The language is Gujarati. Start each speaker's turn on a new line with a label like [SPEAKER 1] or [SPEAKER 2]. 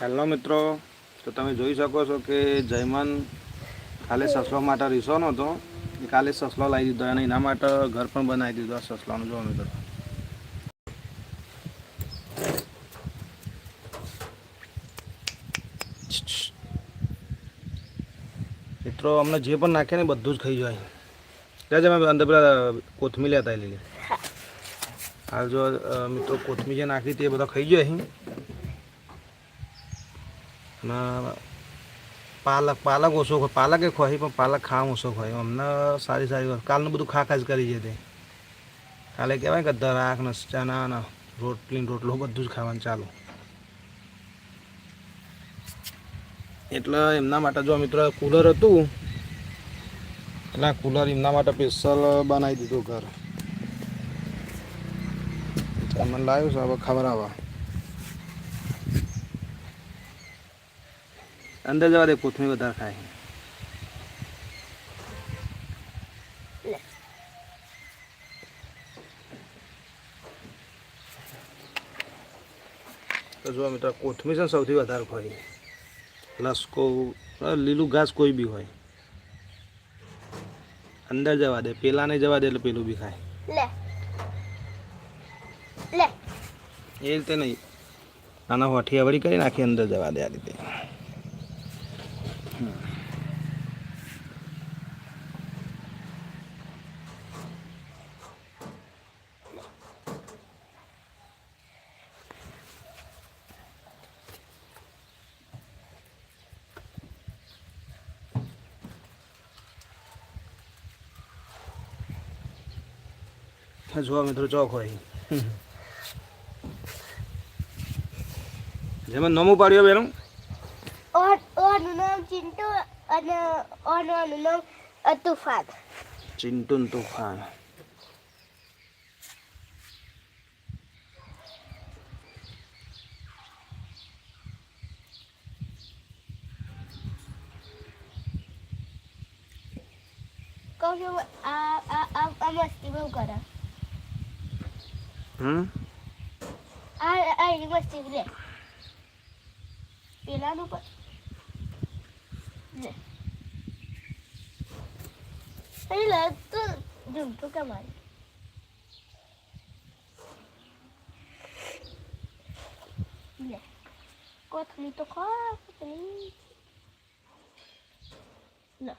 [SPEAKER 1] હેલો મિત્રો, તો તમે જોઈ શકો છો કે જયમન કાલે સસલો માટે રીસો નહોતો એ કાલે સસલો લાવી દીધો અને એના માટે ઘર પણ બનાવી દીધો આ સસલાનું. જોવા મિત્રો. મિત્રો, અમને જે પણ નાખે ને બધું જ ખાઈ જાય ત્યાં અમે અંદર પેલા કોથમીર લેતા લીધી હાલ જો મિત્રો, કોથમીર જે નાખી તે બધા ખાઈ જાય પાલક પાલક ઓછો ખોય પાલક એ ખોય પણ પાલક ખાવા ઓછો ખાય અમને સારી સારી કાલનું બધું ખા ખા જ કરી છે કાલે કહેવાય કે દરાક ને ચણા ને રોટલી રોટલો બધું જ ખાવાનું ચાલુ એટલે એમના માટે જો મિત્રો કુલર હતું એટલે આ કુલર એમના માટે સ્પેશિયલ બનાવી દીધું ઘર મને લાવ્યું છે હવે ખબર આવે અંદર જવા દે કોથમીર વધારે ખાય તો જો મિત્રો કોથમીર છે સૌથી વધારે હોય લસકો લીલું ઘાસ કોઈ બી હોય. અંદર જવા દે પેલા નહીં જવા દે એટલે પેલું બી ખાય.
[SPEAKER 2] લે. લે.
[SPEAKER 1] એ રીતે નહીં. આના હોઠિયા વળી કરી નાખી અંદર જવા દે આ રીતે. જો મિત્રો ચોક હોય જેમાં નમું પાડ્યો બેનું
[SPEAKER 2] ઓન નામ ચિંટુ અને ઓનું નામ તુફાન
[SPEAKER 1] ચિંટુન તુફાન
[SPEAKER 2] કહું છું આ આ આ આ મસ્તી બહુ કરે
[SPEAKER 1] હમ?
[SPEAKER 2] આ આ મસ્તી લે પેલાનું પણ. લે. પેલા તું ઝૂમતું કે મારી લે. કોથળી તો ખા કોથળી લે.